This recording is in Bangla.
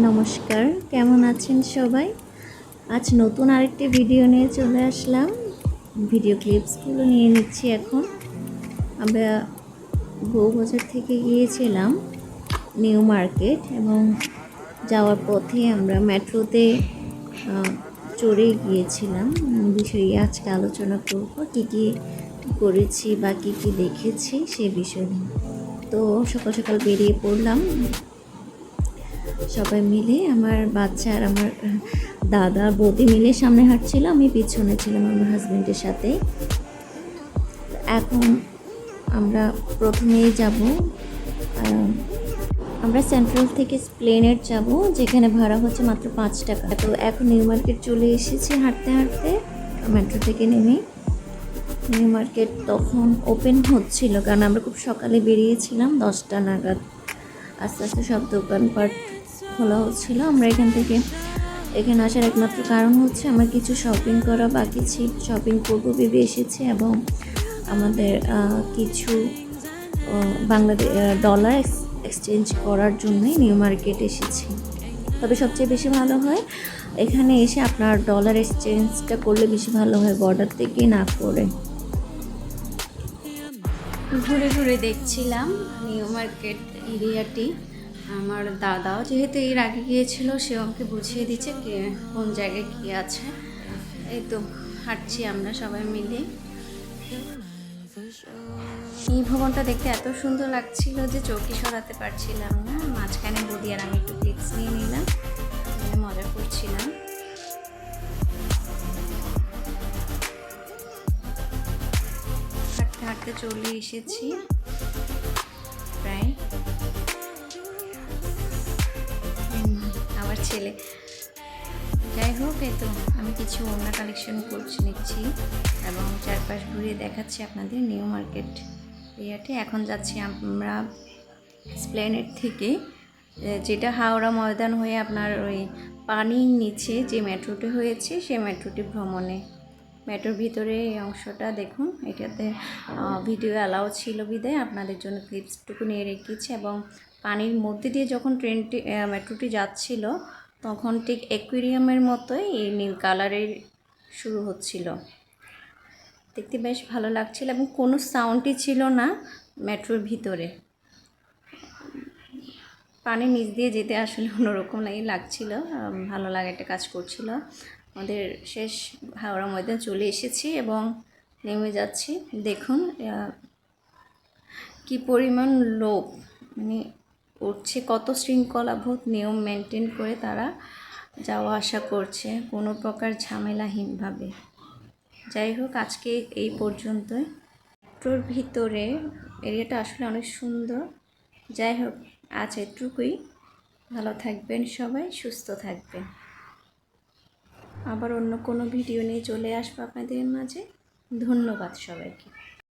নমস্কার, কেমন আছেন সবাই? আজ নতুন আরেকটি ভিডিও নিয়ে চলে আসলাম। ভিডিও ক্লিপসগুলো নিয়ে নিচ্ছি এখন। আমরা বউবাজার থেকে গিয়েছিলাম নিউ মার্কেট এবং যাওয়ার পথে আমরা মেট্রোতে চড়ে গিয়েছিলাম। বিষয়ে আজকে আলোচনা করব, কী কী করেছি বা কী কী দেখেছি সে বিষয় তো সকাল সকাল বেরিয়ে পড়লাম। সবাই মিলে আমার বাচ্চা আর আমার দাদা বৌদি মিলে সামনে হাঁটছিল, আমি পিছনে ছিলাম আমার হাজব্যান্ডের সাথে। এখন আমরা প্রথমেই যাব আমরা সেন্ট্রাল থেকে স্প্লেনেট যাব, যেখানে ভাড়া হচ্ছে মাত্র পাঁচ টাকা। তো এখন নিউ মার্কেট চলে এসেছি হাঁটতে হাঁটতে মেট্রো থেকে নেমে। নিউ মার্কেট তখন ওপেন হচ্ছিল, কারণ আমরা খুব সকালে বেরিয়েছিলাম, দশটা নাগাদ। আস্তে আস্তে সব দোকানপাট খোলা হচ্ছিল। আমরা এখান থেকে এখানে আসার একমাত্র কারণ হচ্ছে আমার কিছু শপিং করা, বাকি ছিল শপিং করব ভেবে এসেছি এবং আমাদের কিছু বাংলাদেশ ডলার এক্সচেঞ্জ করার জন্যই নিউ মার্কেট এসেছি। তবে সবচেয়ে বেশি ভালো হয়, এখানে এসে আপনার ডলার এক্সচেঞ্জটা করলে বেশি ভালো হয় বর্ডার থেকে, না করে। ঘুরে ঘুরে দেখছিলাম নিউ মার্কেট এরিয়াটি আমার দাদাও যেহেতু এর আগে গিয়েছিল সে আমাকে বুঝিয়ে দিচ্ছে কে কোন জায়গায় কী আছে। এই তো, হাঁটছি আমরা সবাই মিলে। এই ভবনটা দেখতে এত সুন্দর লাগছিল যে চৌকি সরাতে পারছিলাম না। মাঝখানে বদি আর আমি একটু ক্লিপস নিয়ে নিলাম মজা করছিলাম। হাঁটতে হাঁটতে চলে এসেছি। ছেলে। যাই হোক, এই তো আমি কিছু ওড়না কালেকশন করছি, নিচ্ছি এবং চারপাশ ঘুরিয়ে দেখাচ্ছি আপনাদের নিউ মার্কেট এরিয়াতে এখন যাচ্ছি আমরা স্প্লেনেট থেকে, যেটা হাওড়া ময়দান হয়ে আপনার ওই পানির নিচে যে মেট্রোটি হয়েছে, সেই মেট্রোটি ভ্রমণে। মেট্রোর ভিতরে এই অংশটা দেখুন, এটাতে ভিডিও অ্যালাউ ছিল বিদায়। আপনাদের জন্য ক্লিপসটুকু নিয়ে রেখেছি এবং পানির মধ্যে দিয়ে যখন ট্রেনটি মেট্রোটি যাচ্ছিল, তখন ঠিক অ্যাকুয়ারিয়ামের মতোই এই নীল কালারের শুরু হচ্ছিল। দেখতে বেশ ভালো লাগছিল এবং কোনো সাউন্ডই ছিল না মেট্রোর ভিতরে। পানির নিচ দিয়ে যেতে আসলে অন্যরকম লাগে, লাগছিল ভালো লাগে একটা কাজ করছিল। আমাদের শেষ হাওড়া ময়দান চলে এসেছি এবং নেমে যাচ্ছি। দেখুন কি পরিমাণ লোক মানে উঠছে কত শৃঙ্খলাবোধ নিয়ম মেনটেন করে তারা যাওয়া আসা করছে, কোনো প্রকার ঝামেলাহীনভাবে। যাই হোক, আজকে এই পর্যন্তই। মেট্রোর ভিতরে এরিয়াটা আসলে অনেক সুন্দর। যাই হোক, আজ এটুকুই। ভালো থাকবেন সবাই, সুস্থ থাকবেন। আবার অন্য কোনো ভিডিও নিয়ে চলে আসব আপনাদের মাঝে। ধন্যবাদ সবাইকে।